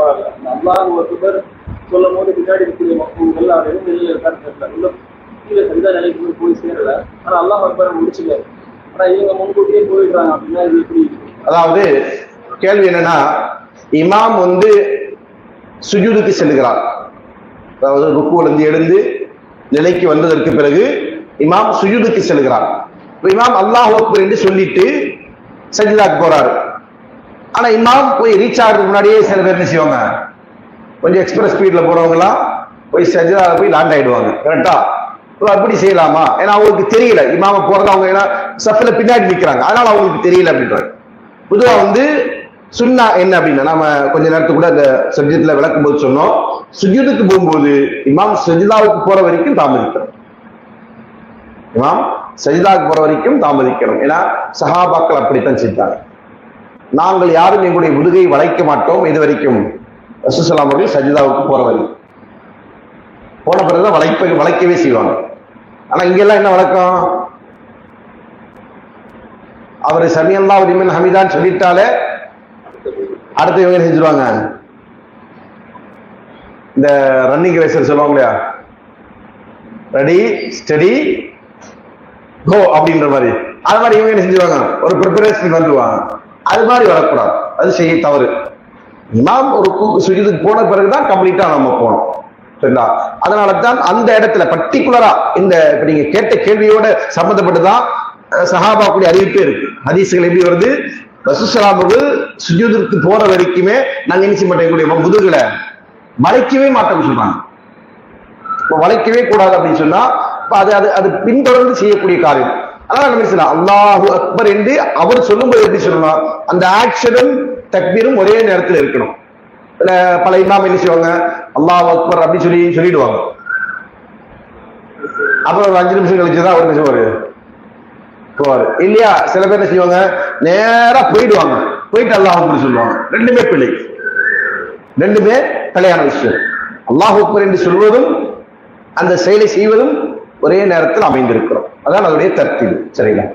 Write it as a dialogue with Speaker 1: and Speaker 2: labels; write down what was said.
Speaker 1: சொல்லுவாங்க. அல்லாஹ் ஒருத்தர் சொல்லும் போது பின்னாடி இருக்கிற மக்கள் எல்லாரும் வெளியில இருக்காரு உள்ள கீழே சரிதான் நிலைக்கு போய் போய் சேரல. ஆனா அல்லாஹ் அக்பர் முடிச்சுக்காரு ஆனா இவங்க முன்கூட்டியே போயிடுறாங்க. அப்படின்னா இது எப்படி
Speaker 2: அதாவது கேள்வி என்னன்னா இமாம் வந்து சுஜூதுக்கு செல்லுகிறார் அதாவது ருக்குவிலிருந்து எழுந்து நிலைக்கு வந்ததற்கு பிறகு இமாம் சுஜூதுக்கு செல்கிறார். இமாம் அல்லாஹ் அக்பர் என்று சொல்லிட்டு சஜிதாக்கு போறாரு. ஆனா இமாம் போய் ரீச் ஆகிறதுக்கு முன்னாடியே சில பேர் என்ன செய்வாங்க? கொஞ்சம் எக்ஸ்பிரஸ் ஸ்பீட்ல போறவங்களாம் போய் சஜிதா போய் லாண்ட் ஆயிடுவாங்க. கரெக்டா அப்படி செய்யலாமா? ஏன்னா அவங்களுக்கு தெரியல. இமாம போறது அவங்க ஏன்னா சஃபில பின்னாடி நிக்கிறாங்க. அதனால அவங்களுக்கு தெரியல அப்படின்றாங்க பொதுவா வந்து சுன்னா என்ன அப்படின்னா நாம கொஞ்ச நேரத்துக்கு கூட அந்த சப்ஜெக்ட்ல விளக்கும் போது சொன்னோம். சுஜூதுக்கு போகும்போது இமாம் சஜிதாவுக்கு போற வரைக்கும் தாமதிக்கணும். இமாம் சஜிதாவுக்கு போற வரைக்கும் தாமதிக்கணும். ஏன்னா சஹாபாக்கள் அப்படித்தான் செஞ்சாங்க நாங்கள் யாரும் எங்களுடைய முதுகை வளைக்க மாட்டோம். இது வரைக்கும் ரசூசலாம் அவர்கள் சஜிதாவுக்கு போற போன பிறகுதான் வளைப்ப வளைக்கவே செய்வாங்க. ஆனா இங்கெல்லாம் என்ன வழக்கம்? அவர் சமியல்லா உரிமன் ஹமிதான்னு சொல்லிட்டாலே அடுத்து இவங்க என்ன செஞ்சிருவாங்க. இந்த ரன்னிங் ரேசர் சொல்லுவாங்க இல்லையா? ரெடி ஸ்டடி கோ அப்படின்ற மாதிரி. அது மாதிரி இவங்க என்ன செஞ்சுவாங்க ஒரு ப்ரிப்பரேஷன் வந்துருவாங்க. அது மாதிரி வரக்கூடாது. அது செய்ய தவறு. இமாம் ஒரு சுஜிதுக்கு போன பிறகுதான் கம்ப்ளீட்டா நம்ம போனோம் சரிங்களா? அதனால தான் அந்த இடத்துல பர்டிகுலரா இந்த இப்ப நீங்க கேட்ட கேள்வியோட சம்பந்தப்பட்டுதான் தான் கூடிய அறிவிப்பே இருக்கு. ஹதீசுகள் எப்படி வருது? ரசூசலாம் அவர்கள் சுஜூதுக்கு போற வரைக்குமே நாங்க என்ன செய்ய மாட்டோம்? எங்களுடைய முதுகுல வளைக்கவே மாட்டோம்னு சொல்றாங்க. இப்ப வளைக்கவே கூடாது அப்படின்னு சொன்னா அது அது அது பின்தொடர்ந்து செய்யக்கூடிய காரியம். அதான் நம்ம அல்லாஹு அக்பர் என்று அவர் சொல்லும்போது எப்படி சொல்லலாம் அந்த ஆக்ஷனும் தக்பீரும் ஒரே நேரத்தில் இருக்கணும். பல இமாம் என்ன செய்வாங்க அல்லாஹ் அக்பர் அப்படின்னு சொல்லி சொல்லிடுவாங்க. அப்புறம் ஒரு அஞ்சு நிமிஷம் கழிச்சுதான் அவர் என்ன செய்வாரு? போவாரு. இல்லையா? சில பேர் என்ன செய்வாங்க நேரா போயிடுவாங்க. போயிட்டு அல்லாஹ் அக்பர் சொல்லுவாங்க. ரெண்டுமே பிள்ளை ரெண்டுமே பிழையான விஷயம். அல்லாஹ் அக்பர் என்று சொல்வதும் அந்த செயலை செய்வதும் ஒரே நேரத்தில் அமைந்திருக்கிறோம். அதான் அதோடைய தர்த்தீவு சரிங்களா?